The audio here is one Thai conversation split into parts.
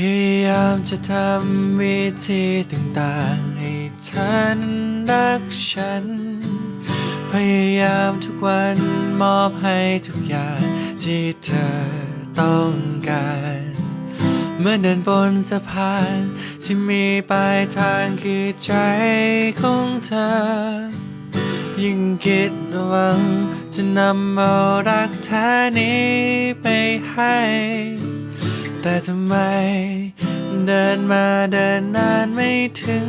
พยายามจะทำวิธีต่างๆ ให้เธอนั้นรักฉัน พยายามทุกวันมอบให้ทุกอย่างที่เธอต้องการ เมื่อเดินบนสะพานที่มีปลายทางคือใจของเธอ ยิ่งคิดหวังจะนำเอารักแท้นี้ไปให้ แต่ทำไม เดินมาเดินนานไม่ถึง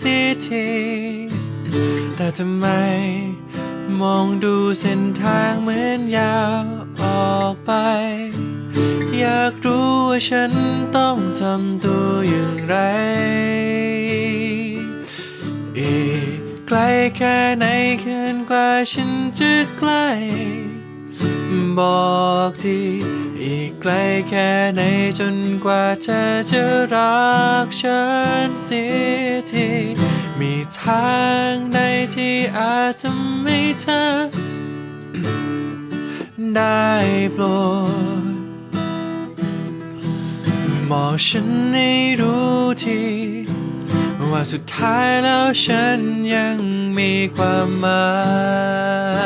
สักที แต่ทำไม มองดูเส้นทางเหมือนยาวออกไป อยากรู้ว่าฉันต้องทำตัวอย่างไร อีกไกลแค่ไหนเกินกว่าฉันจะใกล้ บอกทีอีกไกลแค่ไหนจนกว่าเธอจะรักฉันเสียทีมีทางใดที่อาจจะไม่เธอ ได้โปรดบอกฉันให้รู้ทีว่าสุดท้ายแล้วฉันยังมีความหมาย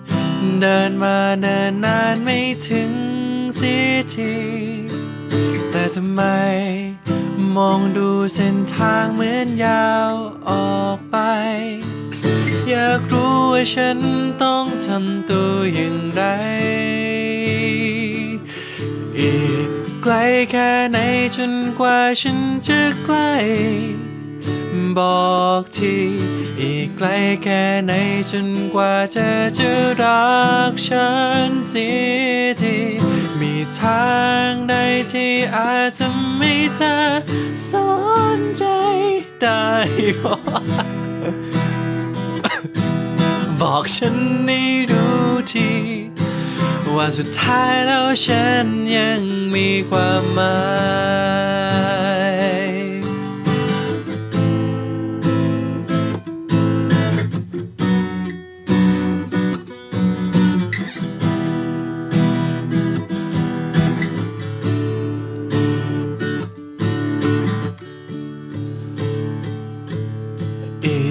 เดินมาเดินนานไม่ถึงสักทีแต่ทำไมมองดูเส้นทางเหมือนยาวออกไป อยากรู้ว่าฉันต้องทำตัวอย่างไร อีกไกลแค่ไหนจนกว่าฉันจะใกล้ บอกที อีกไกลแค่ไหนจนกว่าเธอจะรักฉันเสียทีมีทางใดที่อาจจะไม่เธอสนใจได้พอบอกฉันให้รู้ทีว่าสุดท้ายแล้วฉันยังมีความหมาย อี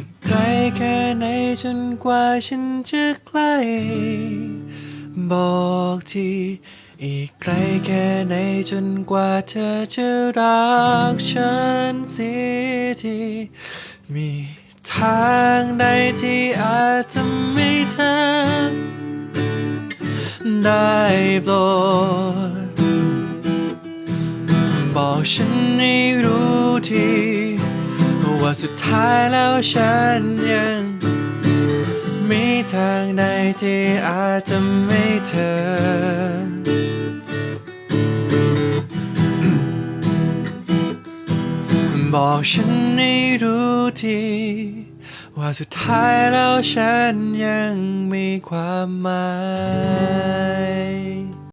กไกลแค่ไหนจนกว่าฉันจะใกล้บอกทีอีกไกลแค่ไหนจนกว่าเธอจะรักฉันเสียทีมีทางใดที่อาจจะไม่เธอได้โปรดบอกฉันให้รู้ที ว่าสุดท้ายแล้วฉันยังมีทางใดที่อาจจะไม่เธอบอกฉันให้รู้ที ว่าสุดท้ายแล้วฉันยังมีความหมาย